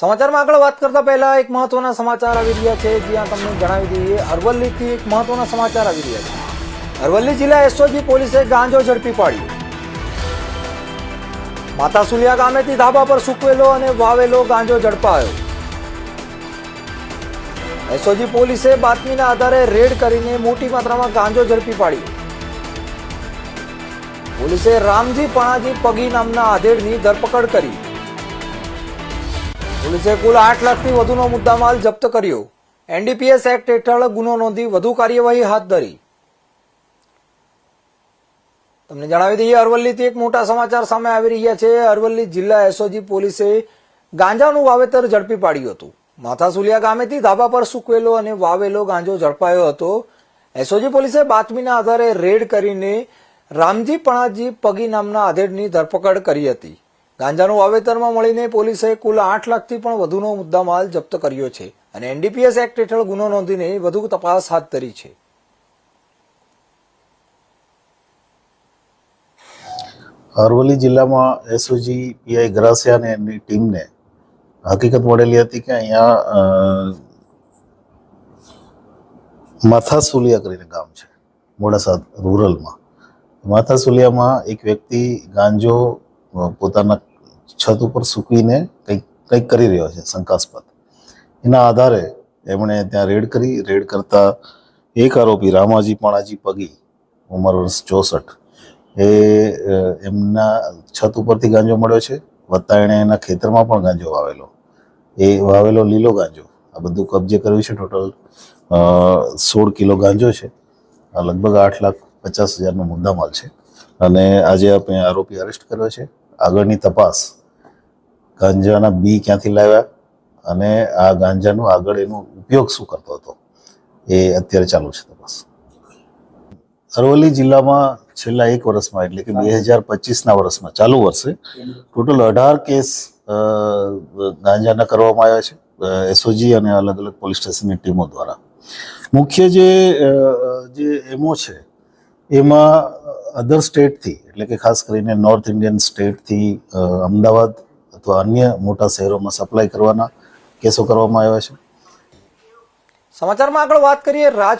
સમાચારમાં આગળ વાત કરતા પહેલા એક મહત્વના સમાચાર આવી રહ્યા છે. જ્યાં તમને જણાવી દઈએ. અરવલ્લીથી એક મહત્વના સમાચાર આવી રહ્યા છે. અરવલ્લી જિલ્લા એસઓજી પોલીસે ગાંજો ઝડપી પાડ્યો. માતા સુલિયા ગામેથી ધાબા પર સૂકવેલો અને વાવેલો ગાંજો ઝડપાયો. એસઓજી પોલીસે બાતમીના આધારે રેડ કરીને મોટી માત્રામાં ગાંજો ઝડપી પાડ્યો. પોલીસે રામજી પણાજી પગી નામના આધેડની ધરપકડ કરી. પોલીસે કુલ આઠ લાખથી વધુનો મુદ્દામાલ જપ્ત કર્યો. એનડીપીએસ એક્ટ હેઠળ ગુનો નોંધી વધુ કાર્યવાહી હાથ ધરી. તમને જણાવી દઈએ, અરવલ્લીથી એક મોટા સમાચાર સામે આવી રહ્યા છે. અરવલ્લી જિલ્લા એસઓજી પોલીસે ગાંજાનું વાવેતર ઝડપી પાડ્યું હતું. માથાસુલિયા ગામેથી ધાબા પર સૂકવેલો અને વાવેલો ગાંજો ઝડપાયો હતો. એસઓજી પોલીસે બાતમીના આધારે રેડ કરીને રામજી પણાજી પગી નામના આધેડની ધરપકડ કરી હતી. ગાંજાનું વાવેતરમાં મળીને પોલીસે કુલ આઠ લાખથી પણ વધુનો મુદ્દામાલ જપ્ત કર્યો છે અને એનડીપીએસ એક્ટ હેઠળ ગુનો નોંધીને વધુ તપાસ હાથ ધરી છે. અરવલ્લી જિલ્લામાં એસઓજી પીઆઈ ગ્રાસિયા અને એમની ટીમને હકીકત મળેલી હતી કે અહીંયા માથાસુલિયા કરીને ગામ છે, મોડાસા રૂરલમાં. માથાસુલિયામાં એક વ્યક્તિ ગાંજો પોતાના છત ઉપર સૂકવીને કંઈક કંઈક કરી રહ્યો છે શંકાસ્પદ. એના આધારે એમણે ત્યાં રેડ કરી, રેડ કરતા એક આરોપી રામાજી પાણાજી પગી, ઉંમર વર્ષ ચોસઠ, એ એમના છત ઉપરથી ગાંજો મળ્યો છે. વત્તા એણે એના ખેતરમાં પણ ગાંજો વાવેલો. એ વાવેલો લીલો ગાંજો. આ બધું કબજે કર્યું છે ટોટલ સોળ કિલો ગાંજો છે. આ લગભગ આઠ લાખ પચાસ હજારનો મુદ્દામાલ છે. અને આજે આપણે આરોપી અરેસ્ટ કર્યો છે. આગળની તપાસ. ગાંજાના બી ક્યાંથી લાવ્યા અને આ ગાંજાનો આગળ એનો ઉપયોગ શું કરતો હતો એ અત્યારે ચાલુ છે તપાસ. અરવલ્લી જિલ્લામાં છેલ્લા એક વર્ષમાં એટલે કે બે હજાર પચીસના વર્ષમાં ચાલુ વર્ષે ટોટલ અઢાર કેસ ગાંજાના કરવામાં આવ્યા છે. એસઓજી અને અલગ અલગ પોલીસ સ્ટેશનની ટીમો દ્વારા. મુખ્ય જે જે એમો છે એમાં અધર સ્ટેટથી એટલે કે ખાસ કરીને નોર્થ ઇન્ડિયન સ્ટેટથી અમદાવાદ અથવા અન્ય મોટા શહેરોમાં સપ્લાય કરવાના કેસો કરવામાં આવ્યા છે. સમાચારમાં આગળ વાત કરીએ રાજકોટ